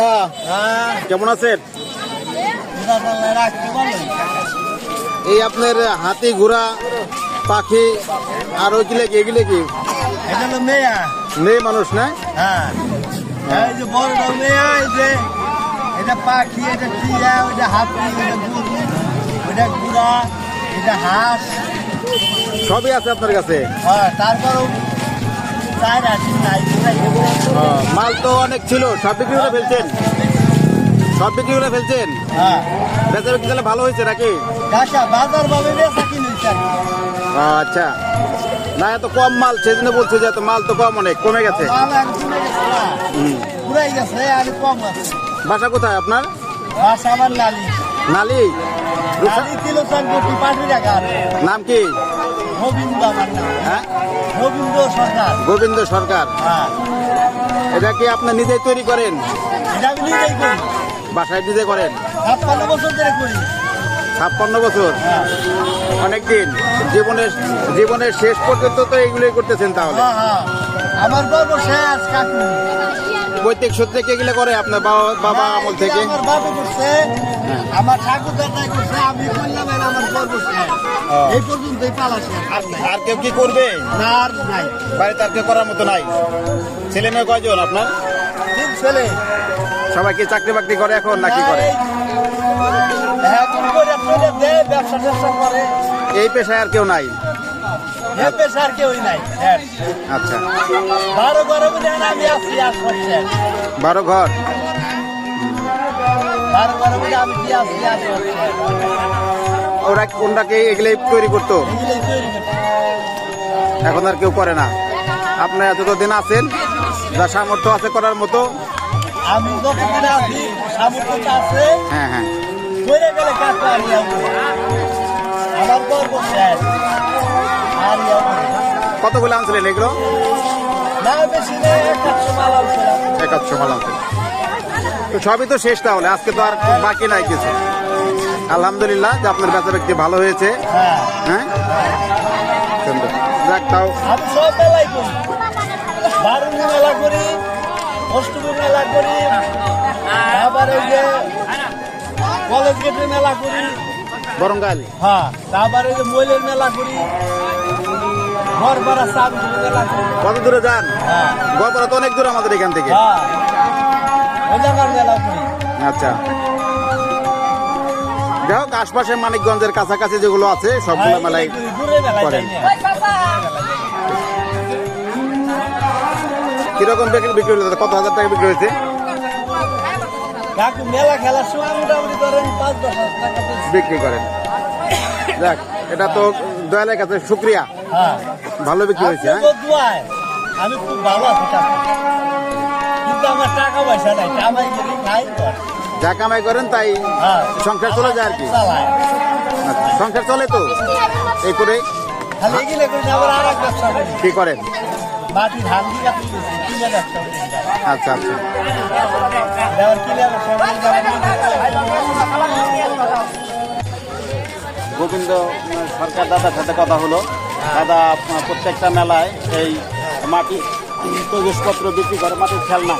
হ্যাঁ। কেমন আছেন? এই আপনার হাতি ঘোড়া পাখি আর ওই কি এগুলো কি মেয়া। মানুষ না? হ্যাঁ। এই যে বড়টা মেয়া যে এটা পাখি এটা টিয়া ওইটা হাতি ওইটা গরু ওইটা গুড়া এটা হাঁস। সবই আছে আপনার কাছে? হ্যাঁ তারপরেও মাল তো অনেক ছিল সব বিক্রি করে ফেলছেন। সব বিক্রি করে ফেলছেন? হ্যাঁ। বেচা বিক্রি তাহলে ভালো হয়েছে নাকি? আচ্ছা। না এত কম মাল সেদিন বলছো যে এত মাল তো কম অনেক কমে গেছে। বাসা কোথায় আপনার? নালি। নাম কি? গোবিন্দ আমার নাম। হ্যাঁ? গোবিন্দ সরকার। গোবিন্দ সরকার। হ্যাঁ। এটা কি আপনি নিজেই তৈরি করেন? এটা আমি নিজেই করি। বাসায় নিজে করেন? ছাপ্পান্ন বছর ধরে করি। ছাপ্পান্ন বছর? হ্যাঁ। অনেকদিন। জীবনের জীবনের শেষ পর্যন্ত তো এইগুলোই করতেছেন তাহলে? আমার গর্ব শেষ কাকু। প্রত্যেক সূত্রে কে এগুলো করে? আপনার বাবা বাবা আমল থেকে? আমার বাবু করছে আমার ঠাকুর দাদাই করছে আমি করলাম আর আমার এই পালা শেষ আর কেউ কি করবে? না আর নাই। বাড়িতে আর কেউ করার মতো নাই? ছেলে মেয়ে কয়জন আপনার? তিন ছেলে। সবাই কি চাকরি বাকরি করে এখন নাকি করে? এখন করে চলে ব্যবসা করে। এই পেশায় আর কেউ নাই? শেষ। আচ্ছা। বারো বারো আমি আছি আর বারো ঘর? বারো বারো আমি কি আছি আর ওরা কোনটাকে এগুলোই তৈরি করতো? এখন আর কেউ করে না। আপনি এতটা দিন আছেন যা সামর্থ্য আছে করার মতো। আমি যতদিন আছি সামর্থ্য আছে। হ্যাঁ হ্যাঁ। করে গেলে কাজ আমার গর্ব কতগুলো আনছিলেন এগুলো? একশো মাল আনছিলাম একাত্তর মাল আনছিলেন তো সবই তো শেষ তাহলে আজকে তো আর বাকি নাই কিছু। আলহামদুলিল্লাহ যে আপনার বেচা ব্যক্তি ভালো হয়েছে। হ্যাঁ। হ্যাঁ? যাক তাও। বারুণী মেলা করি অষ্টমী মেলা করি আবার ওই যে কলেজ গেটের মেলা করি। বরঙ্গাল। হ্যাঁ তারপরে যে মইলের মেলা করি। ঘরপাড়া চাঁদ মেলা করি। কত দূরে যান? হ্যাঁ। গড়পাড়া তো অনেক দূর আমাদের এখান থেকে। হ্যাঁ। মেলা করি। আচ্ছা। যাই হোক আশপাশে মানিকগঞ্জের কাছাকাছি যেগুলো আছে সবগুলো হ্যাঁ, মেলায় করেন। কীরকম বিক্রি বিক্রি হলো? কত হাজার টাকা বিক্রি হয়েছে? কাকু মেলা খেলার সময় মোটামুটি ধরেন পাঁচ দশ হাজার টাকা বিক্রি করেন। যাক এটা তো দয়ালের কাছে শুক্রিয়া। হ্যাঁ। ভালো বিক্রি হয়েছে হ্যাঁ? আমি খুব ভালো আছি কিন্তু আমার টাকা পয়সা নাই কামাই করি খাই যা কামাই করেন তাই হ্যাঁ। সংসার চলে যায় আর কি। আচ্ছা, সংসার চলে তো? এই করে। কি করেন? আচ্ছা আচ্ছা। গোবিন্দ সরকার দাদার সাথে কথা হলো। দাদা প্রত্যেকটা মেলায় এই মাটি, তৈজসপত্র বিক্রি করে, মাটির খেলনা।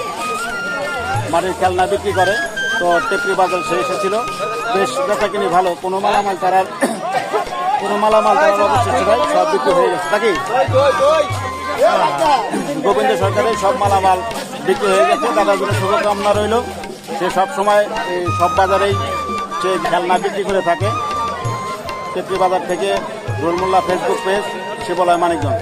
মাটির খেলনা বিক্রি করে। তো টেকরি বাজার সে এসেছিল। বেশ বেচা কিনি ভালো। কোনো মালামাল তারা কোনো মালামাল তারা অবশিষ্ট নাই সব বিক্রি হয়ে গেছে। নাকি? গোবিন্দ সরকারের সব মালামাল বিক্রি হয়ে গেছে দাদার জন্য শুভকামনা রইল। সে সব সময় এই সব বাজারেই সে খেলনা বিক্রি করে থাকে। তেত্রি বাজার থেকে রোলমোল্লা ফেসবুক পেজ, শিবলয় মানিকগঞ্জ।